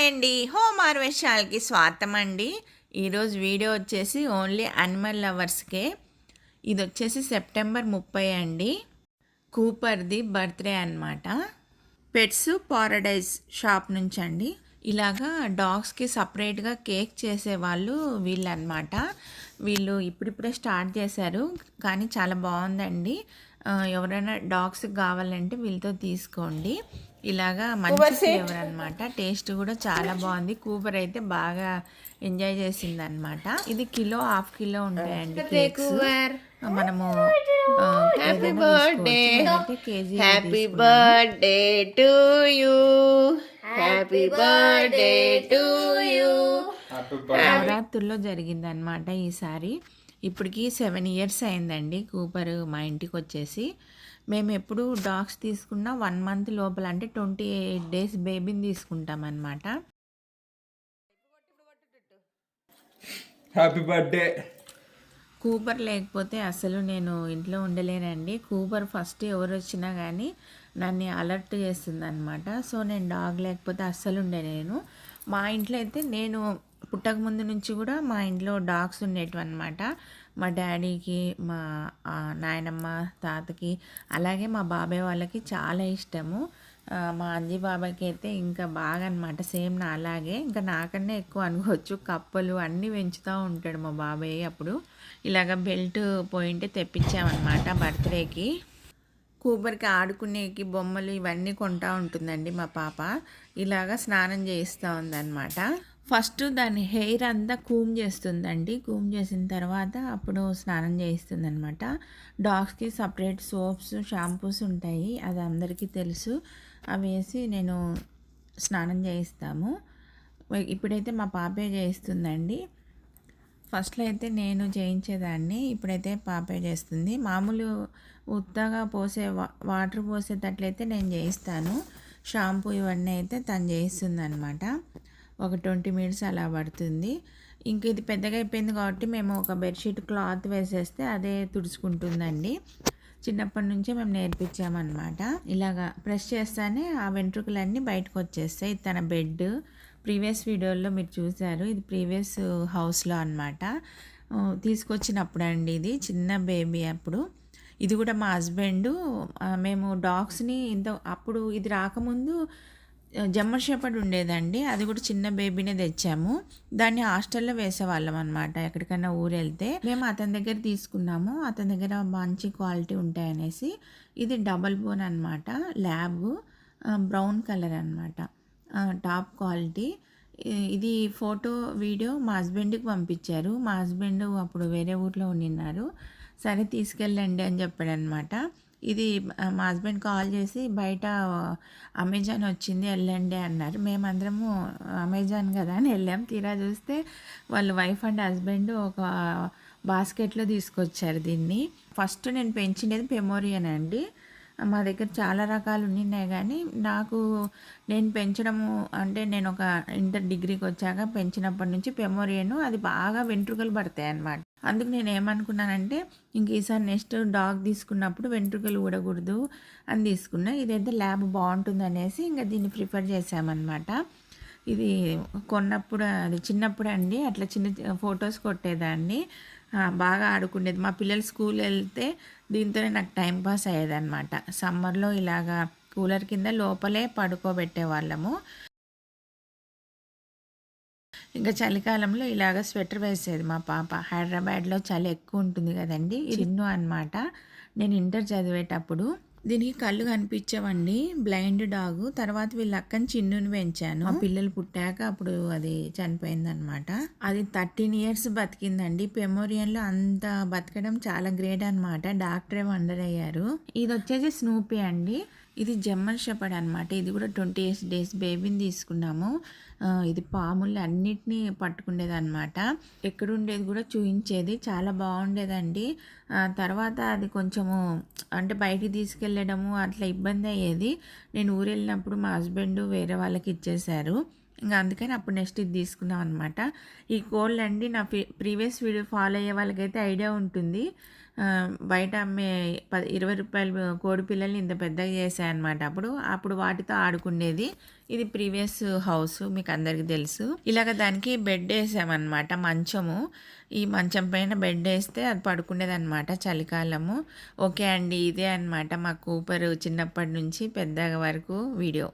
Hi అండి. Home ఆర్వేషాలకి స్వాగతం అండి ఈరోజు వీడియో వచ్చేసి ఓన్లీ అనిమల్ లవర్స్కే. ఇది వచ్చేసి సెప్టెంబర్ ముప్పై అండి. కూపర్ది బర్త్డే అన్నమాట. పెట్స్ పారడైజ్ షాప్ నుంచి అండి ఇలాగా డాగ్స్కి సపరేట్గా కేక్ చేసేవాళ్ళు వీళ్ళు అనమాట వీళ్ళు ఇప్పుడిప్పుడే స్టార్ట్ చేశారు. కానీ చాలా బాగుందండి. ఎవరైనా డాగ్స్కి కావాలంటే వీళ్ళతో తీసుకోండి. ఇలాగా మంచి ఫ్లేవర్ అనమాట టేస్ట్ కూడా చాలా బాగుంది. కూబర్ అయితే బాగా ఎంజాయ్ చేసింది అనమాట ఇది కిలో హాఫ్ కిలో ఉంటాయండి కేక్స్. మనము. నేనైతే KG happy birthday to you happy birthday to you నవరాత్రుల్లో జరిగిందనమాట ఈసారి. ఇప్పటికి సెవెన్ ఇయర్స్ అయిందండి కూపర్ మా ఇంటికి వచ్చేసి. మేము ఎప్పుడు డాగ్స్ తీసుకున్నా వన్ మంత్ లోపల అంటే ట్వంటీ ఎయిట్ డేస్ బేబీని తీసుకుంటాం అనమాట హ్యాపీ బర్త్డే. కూపర్ లేకపోతే అసలు నేను ఇంట్లో ఉండలేనండి. కూపర్ ఫస్ట్ ఎవరు వచ్చినా కానీ నన్ను అలర్ట్ చేస్తుంది అనమాట సో నేను డాగ్ లేకపోతే అస్సలు ఉండలేను మా ఇంట్లో అయితే నేను పుట్టక ముందు నుంచి కూడా మా ఇంట్లో డాగ్స్ ఉండేటివి అనమాట మా డాడీకి మా నాయనమ్మ తాతకి అలాగే మా బాబాయ్ వాళ్ళకి చాలా ఇష్టము. మా అంజీ బాబాయ్కి అయితే ఇంకా బాగా అనమాట సేమ్ నా అలాగే ఇంకా నాకన్నా ఎక్కువ అనుకోవచ్చు కప్పలు అన్నీ పెంచుతూ ఉంటాడు మా బాబాయ్ అప్పుడు. ఇలాగ బెల్ట్ పోయింటే తెప్పించామన్నమాట బర్త్డేకి. కూబర్కి ఆడుకునేకి బొమ్మలు ఇవన్నీ కొంటా ఉంటుందండి మా పాప. ఇలాగ స్నానం చేస్తూ ఉందన్నమాట ఫస్ట్ దాని హెయిర్ అంతా కూమ్ చేస్తుందండి. కూమ్ చేసిన తర్వాత అప్పుడు స్నానం చేయిస్తుంది అనమాట డాగ్స్కి సపరేట్ సోప్స్ షాంపూస్ ఉంటాయి. అది అందరికీ తెలుసు. అవి వేసి నేను స్నానం చేయిస్తాము. ఇప్పుడైతే మా పాపే చేయిస్తుందండి. ఫస్ట్లో అయితే నేను చేయించేదాన్ని. ఇప్పుడైతే పాపే చేస్తుంది. మామూలు ఉత్తగా పోసే వా వాటర్ పోసేటట్లయితే నేను చేయిస్తాను. షాంపూ ఇవన్నీ అయితే తను చేయిస్తుంది అనమాట ఒక ట్వంటీ మినిట్స్ అలా పడుతుంది. ఇంక ఇది పెద్దగా అయిపోయింది కాబట్టి మేము ఒక బెడ్షీట్ క్లాత్ వేసేస్తే అదే తుడుచుకుంటుందండి. చిన్నప్పటి నుంచే మేము నేర్పించామన్నమాట. ఇలాగా ప్రెస్ చేస్తానే ఆ వెంట్రుకలన్నీ బయటకు వచ్చేస్తాయి. తన బెడ్ ప్రీవియస్ వీడియోలో మీరు చూశారు. ఇది ప్రీవియస్ హౌస్లో అనమాట తీసుకొచ్చినప్పుడు అండి ఇది. చిన్న బేబీ అప్పుడు. ఇది కూడా మా హస్బెండ్ మేము డాగ్స్ని ఇంత అప్పుడు ఇది రాకముందు జమ్మర్ షెపర్డ్ ఉండేదండి. అది కూడా చిన్న బేబీనే తెచ్చాము. దాన్ని హాస్టల్లో వేసేవాళ్ళం అనమాట ఎక్కడికైనా ఊరు వెళ్తే మేము అతని దగ్గర తీసుకున్నాము. అతని దగ్గర మంచి క్వాలిటీ ఉంటాయనేసి ఇది డబల్ బోన్ అనమాట ల్యాబ్ బ్రౌన్ కలర్ అనమాట టాప్ క్వాలిటీ. ఇది ఫోటో వీడియో మా హస్బెండ్కి పంపించారు. మా హస్బెండ్ అప్పుడు వేరే ఊర్లో ఉండిన్నారు. సరే తీసుకెళ్ళండి అని చెప్పాడు అనమాట ఇది మా హస్బెండ్ కాల్ చేసి బయట అమెజాన్ వచ్చింది వెళ్ళండి అన్నారు. మేమందరము అమెజాన్ కదా అని వెళ్ళాం. తీరా చూస్తే వాళ్ళు వైఫ్ అండ్ హస్బెండ్ ఒక బాస్కెట్లో తీసుకొచ్చారు దీన్ని. ఫస్ట్ నేను పెంచినది పెమోరియన్ అండి. మా దగ్గర చాలా రకాలు ఉన్నాయి కానీ నాకు నేను పెంచడము అంటే నేను ఒక ఇంటర్ డిగ్రీకి వచ్చాక పెంచినప్పటి నుంచి పెమోరియను అది బాగా వెంట్రుకలు పడతాయి అన్నమాట. అందుకు నేను ఏమనుకున్నానంటే ఇంక ఈసారి నెక్స్ట్ డాగ్ తీసుకున్నప్పుడు వెంట్రుకలు ఊడకూడదు అని తీసుకున్నా. ఇదైతే ల్యాబ్ బాగుంటుంది అనేసి ఇంకా దీన్ని ప్రిఫర్ చేసామన్నమాట ఇది కొన్నప్పుడు అది చిన్నప్పుడు అండి. అట్లా చిన్న ఫొటోస్ కొట్టేదాన్ని. బాగా ఆడుకునేది మా పిల్లలు స్కూల్ వెళ్తే దీంతోనే నాకు టైం పాస్ అయ్యేదన్నమాట. సమ్మర్లో ఇలాగా కూలర్ కింద లోపలే పడుకోబెట్టే వాళ్ళము ఇంకా చలికాలంలో ఇలాగ స్వెటర్ వేసేది మా పాప. హైదరాబాద్లో చలి ఎక్కువ ఉంటుంది కదండి. చిన్ను అన్నమాట. నేను ఇంటర్ చదివేటప్పుడు దీనికి కళ్ళు కనిపించవండి. బ్లైండ్ డాగ్ తర్వాత వీళ్ళ అక్కని చిన్నుని పెంచాను. ఆ పిల్లలు పుట్టాక అప్పుడు అది చనిపోయిందనమాట. అది థర్టీన్ ఇయర్స్ బతికిందండి. పెమోరియన్లో అంత బతకడం చాలా గ్రేట్ అన్నమాట. డాక్టరే వండర్ అయ్యారు ఇది వచ్చేసి స్నూపీ అండి. ఇది జమ్మల్ షెపర్డ్ అనమాట ఇది కూడా ట్వంటీ ఎయిట్ డేస్ బేబీని తీసుకున్నాము. ఇది పాములు అన్నిటినీ పట్టుకునేది అనమాట ఎక్కడుండేది కూడా చూయించేది. చాలా బాగుండేదండి. తర్వాత అది కొంచెము అంటే బయటికి తీసుకెళ్ళడము అట్లా ఇబ్బంది అయ్యేది. నేను ఊరు వెళ్ళినప్పుడు మా హస్బెండ్ వేరే వాళ్ళకి ఇచ్చేశారు. ఇంకా అందుకని అప్పుడు నెక్స్ట్ ఇది తీసుకున్నాం అనమాట ఈ కోళ్ళు అండి నా ప్రీవియస్ వీడియో ఫాలో అయ్యే వాళ్ళకైతే ఐడియా ఉంటుంది. బయట అమ్మే పది ఇరవై రూపాయలు కోడి పిల్లల్ని ఇంత పెద్దగా చేశాయి అనమాట అప్పుడు అప్పుడు వాటితో ఆడుకునేది. ఇది ప్రీవియస్ హౌస్ మీకు అందరికీ తెలుసు. ఇలాగ దానికి బెడ్ వేసామన్నమాట మంచము. ఈ మంచం పైన బెడ్ వేస్తే అది పడుకునేది అనమాట చలికాలము. ఓకే అండి ఇదే అనమాట మా కూపర్ చిన్నప్పటి నుంచి పెద్దగా వరకు వీడియో.